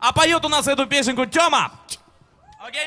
А поет у нас эту песенку Тёма. Окей?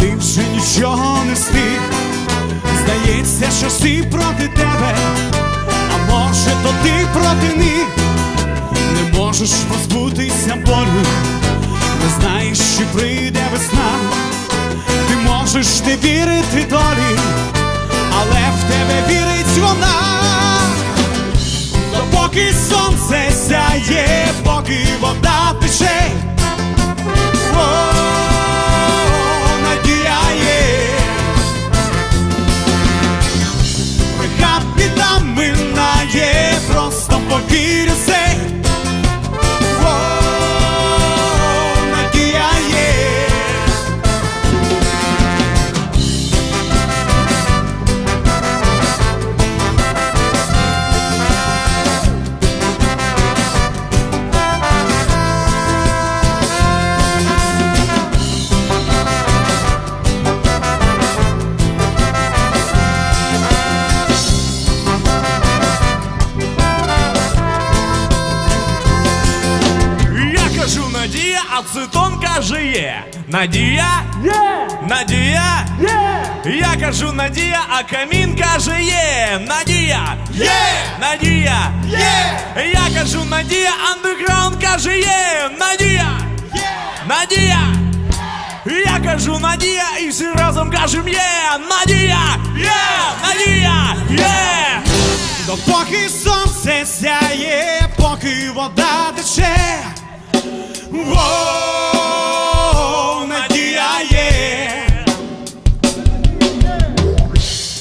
Ти вже нічого не встиг. Здається, що всі проти тебе, а може, то ти проти них. Не можеш позбутися болю, не знаєш, чи прийде весна. Ти можеш не вірити долі, але в тебе вірить вона. Допоки сонце сяє, поки вода Надія, а Цитон каже є. Надія? Є! Надія? Є! Я кажу Надія, а камін каже є. Надія! Є! Надія! Є! Я кажу Надія, андеграунд каже є. Надія! Надія! Я кажу Надія, і всі разом кажем є. Надія! Є! Надія! Є! Допоки сонце сяє, поки вода тече. О, надія є.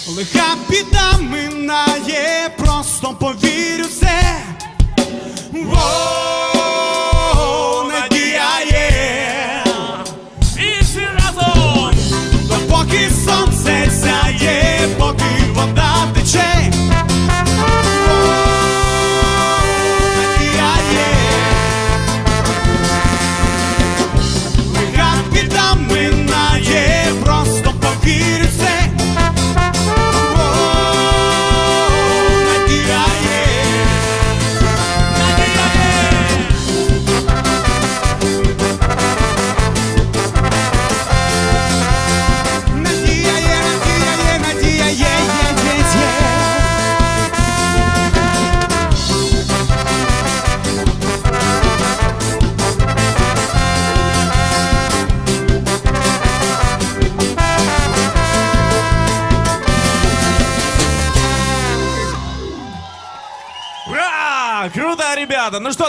Лиха біда минає, просто повірю в це. Круто, ребята! Ну что,